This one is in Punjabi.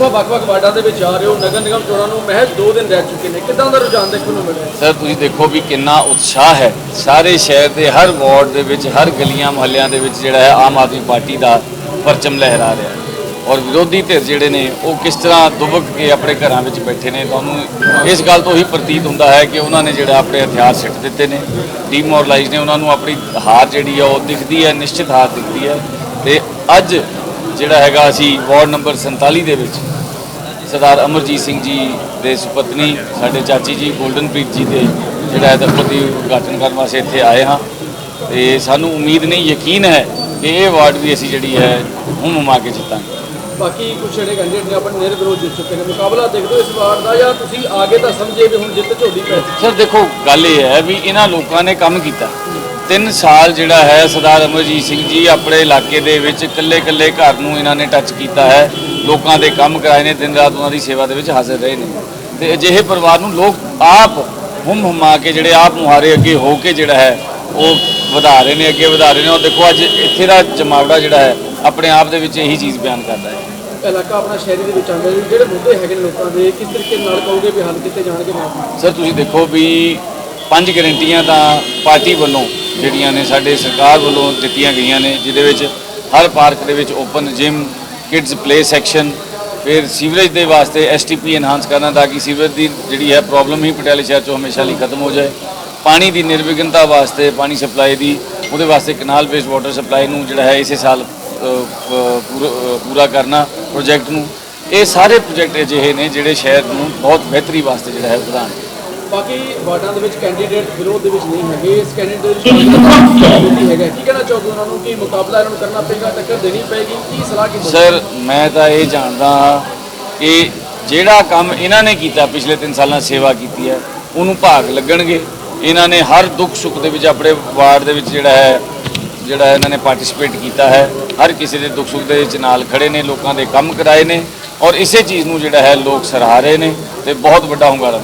ਵੱਖ-ਵੱਖ ਵਾਰਡਾਂ ਦੇ ਵਿੱਚ ਜਾ ਰਹੇ ਹੋ। ਨਗਰ ਨਿਗਮ ਚੋਣਾਂ ਨੂੰ ਮਹਿਜ਼ 2 ਦਿਨ ਰਹਿ ਚੁੱਕੇ ਨੇ। ਕਿੱਦਾਂ ਦਾ ਰੁਝਾਨ ਦੇਖਣ ਨੂੰ ਮਿਲ ਰਿਹਾ ਸਰ ਤੁਸੀਂ ਦੇਖੋ ਵੀ ਕਿੰਨਾ ਉਤਸ਼ਾਹ ਹੈ। ਸਾਰੇ ਸ਼ਹਿਰ ਦੇ ਹਰ ਵਾਰਡ ਦੇ ਵਿੱਚ, ਹਰ ਗਲੀਆਂ ਮੁਹੱਲਿਆਂ ਦੇ ਵਿੱਚ ਜਿਹੜਾ ਹੈ ਆਮ ਆਦਮੀ ਪਾਰਟੀ ਦਾ ਪਰਚਮ ਲਹਿਰਾ ਰਿਹਾ ਹੈ। ਔਰ ਵਿਰੋਧੀ ਧਿਰ ਜਿਹੜੇ ਨੇ, ਉਹ ਕਿਸ ਤਰ੍ਹਾਂ ਦੁਬਕ ਕੇ ਆਪਣੇ ਘਰਾਂ ਵਿੱਚ ਬੈਠੇ ਨੇ, ਤੁਹਾਨੂੰ ਇਸ ਗੱਲ ਤੋਂ ਹੀ ਪ੍ਰਤੀਤ ਹੁੰਦਾ ਹੈ ਕਿ ਉਹਨਾਂ ਨੇ ਜਿਹੜਾ ਆਪਣੇ ਹਥਿਆਰ ਸਿੱਟ ਦਿੱਤੇ ਨੇ। ਡੀਮੋਰਲਾਈਜ਼ ਨੇ। ਉਹਨਾਂ ਨੂੰ ਆਪਣੀ ਹਾਰ ਜਿਹੜੀ ਆ, ਉਹ ਦਿਖਦੀ ਹੈ, ਨਿਸ਼ਚਿਤ ਹਾਰ ਦਿਖਦੀ ਹੈ। ਤੇ ਅੱਜ ਜਿਹੜਾ ਹੈਗਾ ਅਸੀਂ ਵਾਰਡ ਨੰਬਰ 47 ਦੇ ਵਿੱਚ ਸਰਦਾਰ ਅਮਰਜੀਤ ਸਿੰਘ ਜੀ ਦੇ ਸੁਪਤਨੀ ਸਾਡੇ ਚਾਚੀ ਜੀ ਗੋਲਡਨਪ੍ਰੀਤ ਜੀ ਦੇ ਜਿਹੜਾ ਹੈ ਦਫ਼ਤਰ ਦੀ ਉਦਘਾਟਨ ਕਰਨ ਵਾਸਤੇ ਇੱਥੇ ਆਏ ਹਾਂ। ਤੇ ਸਾਨੂੰ ਉਮੀਦ ਨਹੀਂ ਯਕੀਨ ਹੈ ਕਿ ਇਹ ਵਾਰਡ ਵੀ ਅਸੀਂ ਜਿਹੜੀ ਹੈ ਹੁਮ ਹੁਮਾ ਕੇ ਜਿੱਤਾਂਗੇ। ਬਾਕੀ ਕੁਝ ਜਿਹੜੇ ਕੈਂਡੀਡੇਟ ਨੇ ਆਪਣੇ ਨਿਰਵਿਰੋਧ ਜਿੱਤ ਚੁੱਕੇ ਨੇ। ਮੁਕਾਬਲਾ ਦੇਖਦੇ ਹੋ ਇਸ ਵਾਰ ਦਾ ਜਾਂ ਤੁਸੀਂ ਆਗੇ ਤਾਂ ਸਮਝੇ ਵੀ ਹੁਣ ਜਿੱਤ ਝੋਲੀ ਪੈ ਸਰ ਦੇਖੋ ਗੱਲ ਇਹ ਹੈ ਵੀ ਇਹਨਾਂ ਲੋਕਾਂ ਨੇ ਕੰਮ ਕੀਤਾ। ਤਿੰਨ ਸਾਲ ਜਿਹੜਾ ਹੈ ਸਰਦਾਰ ਅਮਰਜੀਤ ਸਿੰਘ ਜੀ ਆਪਣੇ ਇਲਾਕੇ ਦੇ ਵਿੱਚ ਇਕੱਲੇ ਇਕੱਲੇ ਘਰ ਨੂੰ ਇਹਨਾਂ ਨੇ ਟੱਚ ਕੀਤਾ ਹੈ। ਲੋਕਾਂ ਦੇ ਕੰਮ ਕਰਾਏ ਨੇ ਦਿਨ ਰਾਤ ਉਹਨਾਂ ਦੀ ਸੇਵਾ ਦੇ ਵਿੱਚ ਹਾਜ਼ਰ ਰਹੇ ਨੇ। ਤੇ ਅਜਿਹੇ ਪਰਿਵਾਰ ਨੂੰ ਲੋਕ ਆਪ ਹੁਮ ਹੁਮਾ ਕੇ ਜਿਹੜੇ ਆਪ ਮੁਹਾਰੇ ਅੱਗੇ ਹੋ ਕੇ ਜਿਹੜਾ ਹੈ ਉਹ ਵਧਾ ਰਹੇ ਨੇ ਅੱਗੇ ਵਧਾ ਰਹੇ ਨੇ। ਔਰ ਦੇਖੋ ਅੱਜ ਇੱਥੇ ਦਾ ਜਮਾਵੜਾ ਜਿਹੜਾ ਹੈ ਆਪਣੇ ਆਪ ਦੇ ਵਿੱਚ ਇਹੀ ਚੀਜ਼ ਬਿਆਨ ਕਰਦਾ ਹੈ। ਇਲਾਕਾ ਆਪਣਾ ਸ਼ਹਿਰੀ ਦੇ ਵਿੱਚ ਆਉਂਦਾ ਜੀ ਜਿਹੜੇ ਮੁੱਦੇ ਹੈਗੇ ਨੇ ਲੋਕਾਂ ਦੇ ਕਿਸ ਤਰੀਕੇ ਨਾਲ ਕਹੋਗੇ ਵੀ ਹੱਲ ਕੀਤੇ ਜਾਣਗੇ? ਸਰ ਤੁਸੀਂ ਦੇਖੋ ਵੀ ਪੰਜ ਗਰੰਟੀਆਂ ਤਾਂ ਪਾਰਟੀ ਵੱਲੋਂ ਜਿਹੜੀਆਂ ਨੇ ਸਾਡੇ ਸਰਕਾਰ ਵੱਲੋਂ ਦਿੱਤੀਆਂ ਗਈਆਂ ਨੇ, ਜਿਹਦੇ ਵਿੱਚ ਹਰ ਪਾਰਕ ਦੇ ਵਿੱਚ open gym kids play section ਫਿਰ ਸੀਵਰੇਜ ਦੇ ਵਾਸਤੇ ਐਸਟੀਪੀ ਐਨਹਾਂਸ ਕਰਨਾ ਤਾਂ ਕਿ ਸੀਵਰੇਜ ਦੀ ਜਿਹੜੀ ਹੈ ਪ੍ਰੋਬਲਮ ਹੀ ਪਟਿਆਲੇ ਸ਼ਹਿਰ ਚੋਂ ਹਮੇਸ਼ਾ ਲਈ ਖਤਮ ਹੋ ਜਾਏ। ਪਾਣੀ ਦੀ ਨਿਰਵਿਘਨਤਾ ਵਾਸਤੇ, ਪਾਣੀ ਸਪਲਾਈ ਦੀ, ਉਹਦੇ ਵਾਸਤੇ ਕਨਾਲ ਬੇਸਡ ਵਾਟਰ ਸਪਲਾਈ ਨੂੰ ਜਿਹੜਾ ਹੈ ਇਸੇ ਸਾਲ ਪੂਰਾ ਪੂਰਾ ਕਰਨਾ ਪ੍ਰੋਜੈਕਟ ਨੂੰ। ਇਹ ਸਾਰੇ ਪ੍ਰੋਜੈਕਟ ਅਜਿਹੇ ਨੇ ਜਿਹੜੇ ਸ਼ਹਿਰ ਨੂੰ ਬਹੁਤ ਬਿਹਤਰੀ ਵਾਸਤੇ ਜਿਹੜਾ ਹੈ ਵਧਾਉਣ ਬਾਕੀ ਵਾਰਡਾਂ ਦੇ ਵਿੱਚ ਕੈਂਡੀਡੇਟ ਵਿਰੋਧ ਦੇ ਵਿੱਚ ਨਹੀਂ ਹੈਗੇ। ਇਸ ਕੈਂਡੀਡੇਟ ਦੇ ਵਿੱਚ ਹੈਗਾ। ਕੀ ਕਹਿਣਾ ਚਾਹੋਗੇ ਉਹਨਾਂ ਨੂੰ? ਕਿ ਮੁਕਾਬਲਾ ਇਹਨਾਂ ਨੂੰ ਕਰਨਾ ਪਏਗਾ? ਟੱਕਰ ਦੇਣੀ ਪਏਗੀ? ਕੀ ਸਲਾਹ ਕੀ ਸਰ ਮੈਂ ਤਾਂ ਇਹ ਜਾਣਦਾ ਹਾਂ ਕਿ ਜਿਹੜਾ ਕੰਮ ਇਹਨਾਂ ਨੇ ਕੀਤਾ ਪਿਛਲੇ 3 ਸਾਲਾਂ ਸੇਵਾ ਕੀਤੀ ਹੈ ਉਹਨੂੰ ਭਾਗ ਲੱਗਣਗੇ। ਇਹਨਾਂ ਨੇ ਹਰ ਦੁੱਖ ਸੁੱਖ ਦੇ ਵਿੱਚ ਆਪਣੇ ਵਾਰਡ ਦੇ ਵਿੱਚ ਜਿਹੜਾ ਹੈ ਜਿਹੜਾ ਇਹਨਾਂ ਨੇ ਪਾਰਟਿਸਿਪੇਟ ਕੀਤਾ ਹੈ ਹਰ ਕਿਸੇ ਦੇ ਦੁੱਖ ਸੁੱਖ ਦੇ ਵਿੱਚ ਨਾਲ ਖੜੇ ਨੇ ਲੋਕਾਂ ਦੇ ਕੰਮ ਕਰਾਏ ਨੇ ਔਰ ਇਸੇ ਚੀਜ਼ ਨੂੰ ਜਿਹੜਾ ਹੈ ਲੋਕ ਸਰਾਹ ਰਹੇ ਨੇ ਤੇ ਬਹੁਤ ਵੱਡਾ ਹੁੰਗਾਰਾ